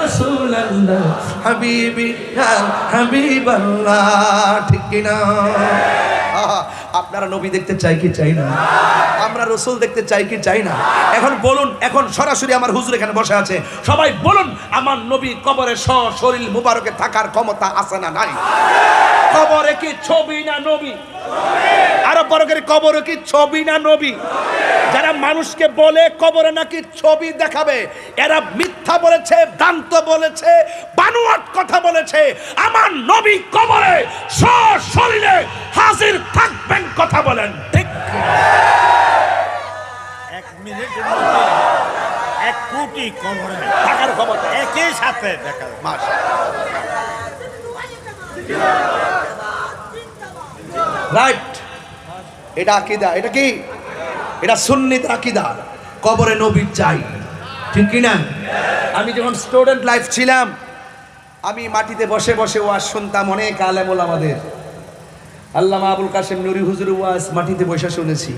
রাসূলুল্লাহ ঠিক কি না? আপনারা নবী দেখতে চাই কি চাই না? আমরা রসুল দেখতে চাই কি চাই না? এখন বলুন, এখন সরাসরি আমার হুজুর এখানে বসে আছে। সবাই বলুন, আমার নবী কবরে স শরীর মুবারকে থাকার ক্ষমতা আছে না নাই? কবরে কি ছবি না নবী? আরও বড় করে কবরে কি ছবি না নবী? যারা মানুষকে বলে কবরে নাকি ছবি দেখাবে এরা মিথ্যা বলেছে দান্ত বলেছে বানুয়াট কথা বলেছে। আমার নবী কবরে শরীরে হাজির থাকবেন কথা বলেন। ঠিক? এক মধ্যে এক কোটি কবরে থাকার খবর। একই সাথে দেখা। মাস রাইট এটা আকিদা, এটা কি? এটা সুন্নিত আকিদা। কবরে নবী চাই ঠিক কি না? আমি যখন স্টুডেন্ট লাইফ ছিলাম, আমি মাটিতে বসে বসে ওয়াজ শুনতাম, অনেক আলেমল আমাদের আল্লামা আবুল কাশেম নুরি হুজুর ওয়াজ মাটিতে বসে শুনেছি।